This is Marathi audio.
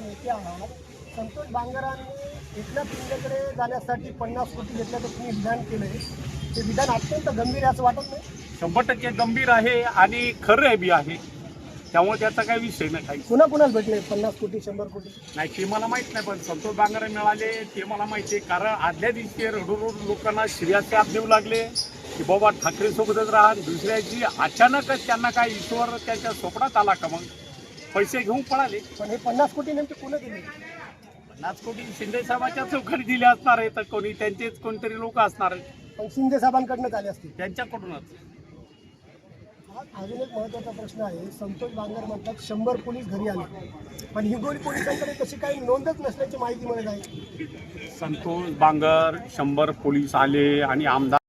नेते आहात संतोष बांगरांनी एकनाथ शिंदेकडे जाण्यासाठी पन्नास कोटी घेतल्याचं तुम्ही विधान केलंय. ते विधान अत्यंत गंभीर आहे असं वाटत नाही. शंभर टक्के गंभीर आहे आणि खरं बी आहे. त्यामुळे त्याचा काही विषय नाही काही पुन्हा कुणाला भेटले पन्नास कोटी शंभर कोटी. नाही ते मला माहीत नाही पण संतोष बांगरे मिळाले ते मला माहिती आहे. कारण आदल्या दिवशी रडून लोकांना श्रेयाचे आप देऊ लागले की बाबा ठाकरे सोबतच राहा. दुसऱ्याची अचानकच त्यांना काय ईश्वर त्यांच्या स्वप्नात आला का मग? पैसे घेऊन पळाले. पण हे पन्नास कोटी नेमके पुन्हा दिले? पन्नास कोटी शिंदे साहेबाच्या चौकडी दिले असणार आहे तर कोणी त्यांचेच कोणतरी लोक असणार आहेत. पण शिंदे साहेबांकडनं आले असतील. त्यांच्याकडूनच. अजून एक महत्त्वाचा प्रश्न आहे. संतोष बांगर म्हणतात शंभर पोलीस घरी आले. पण हिंगोली पोलिसांकडे तशी काही नोंदच नसल्याची माहिती मिळत आहे. संतोष बांगर शंभर पोलीस आले आणि आमदार